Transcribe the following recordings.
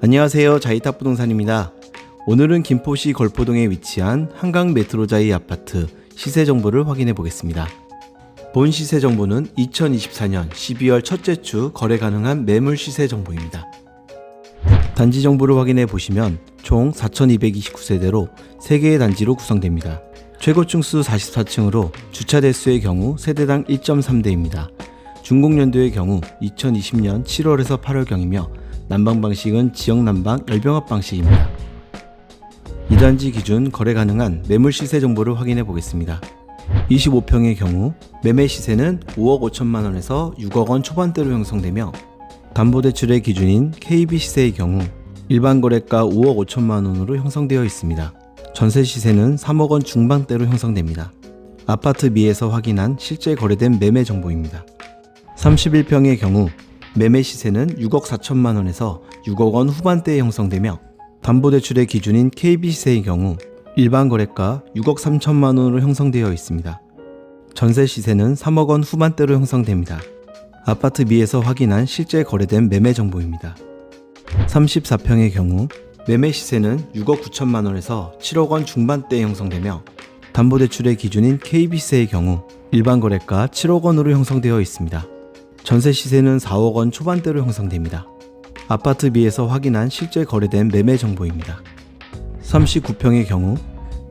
안녕하세요. 자이탑 부동산입니다. 오늘은 김포시 걸포동에 위치한 한강 메트로자이 아파트 시세 정보를 확인해 보겠습니다. 본 시세 정보는 2024년 12월 첫째 주 거래 가능한 매물 시세 정보입니다. 단지 정보를 확인해 보시면 총 4,229세대로 3개의 단지로 구성됩니다. 최고층 수 44층으로 주차 대수의 경우 세대당 1.3대입니다. 준공연도의 경우 2020년 7월에서 8월경이며 난방 방식은 지역 난방 열병합 방식입니다. 이 단지 기준 거래 가능한 매물 시세 정보를 확인해 보겠습니다. 25평의 경우 매매 시세는 5억 5천만 원에서 6억 원 초반대로 형성되며 담보대출의 기준인 KB 시세의 경우 일반 거래가 5억 5천만 원으로 형성되어 있습니다. 전세 시세는 3억 원 중반대로 형성됩니다. 아파트 미에서 확인한 실제 거래된 매매 정보입니다. 31평의 경우 매매 시세는 6억 4천만 원에서 6억 원 후반대에 형성되며 담보대출의 기준인 KB 시세의 경우 일반 거래가 6억 3천만 원으로 형성되어 있습니다. 전세 시세는 3억 원 후반대로 형성됩니다. 아파트 미에서 확인한 실제 거래된 매매 정보입니다. 34평의 경우 매매 시세는 6억 9천만 원에서 7억 원 중반대에 형성되며 담보대출의 기준인 KB세의 경우 일반 거래가 7억 원으로 형성되어 있습니다. 전세 시세는 4억 원 초반대로 형성됩니다. 아파트 비에서 확인한 실제 거래된 매매 정보입니다. 39평의 경우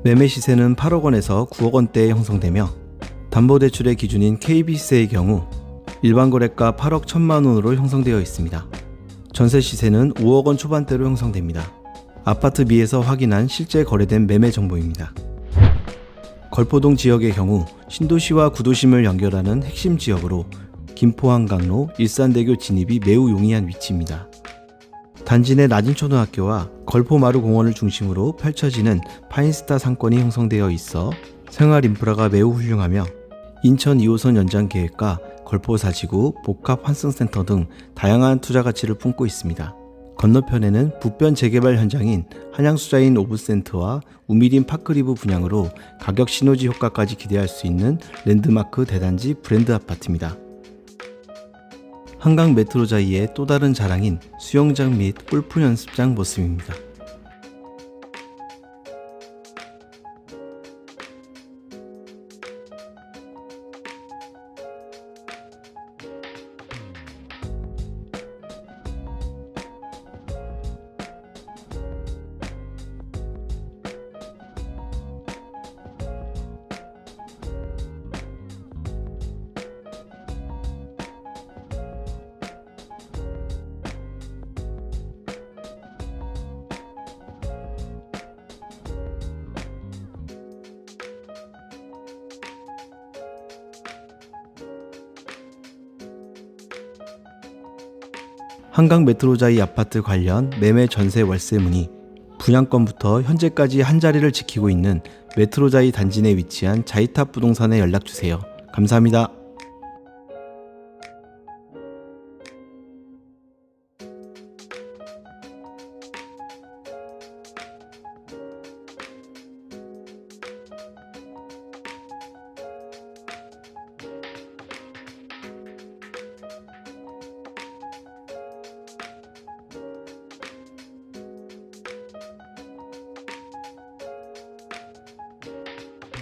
매매 시세는 8억 원에서 9억 원대에 형성되며 담보대출의 기준인 KB세의 경우 일반 거래가 8억 1천만 원으로 형성되어 있습니다. 전세 시세는 5억 원 초반대로 형성됩니다. 아파트 비에서 확인한 실제 거래된 매매 정보입니다. 걸포동 지역의 경우 신도시와 구도심을 연결하는 핵심 지역으로 김포한강로 일산대교 진입이 매우 용이한 위치입니다. 단지 내 낮은 초등학교와 걸포마루 공원을 중심으로 펼쳐지는 파인스타 상권이 형성되어 있어 생활 인프라가 매우 훌륭하며 인천 2호선 연장 계획과 걸포 사지구 복합 환승센터 등 다양한 투자 가치를 품고 있습니다. 건너편에는 북변 재개발 현장인 한양수자인 오브센트와 우미린 파크리브 분양으로 가격 시너지 효과까지 기대할 수 있는 랜드마크 대단지 브랜드 아파트입니다. 한강 메트로 자이의 또 다른 자랑인 수영장 및 골프 연습장 모습입니다. 한강 메트로자이 아파트 관련 매매 전세 월세 문의 분양권부터 현재까지 한 자리를 지키고 있는 메트로자이 단지 내 위치한 자이탑 부동산에 연락 주세요. 감사합니다.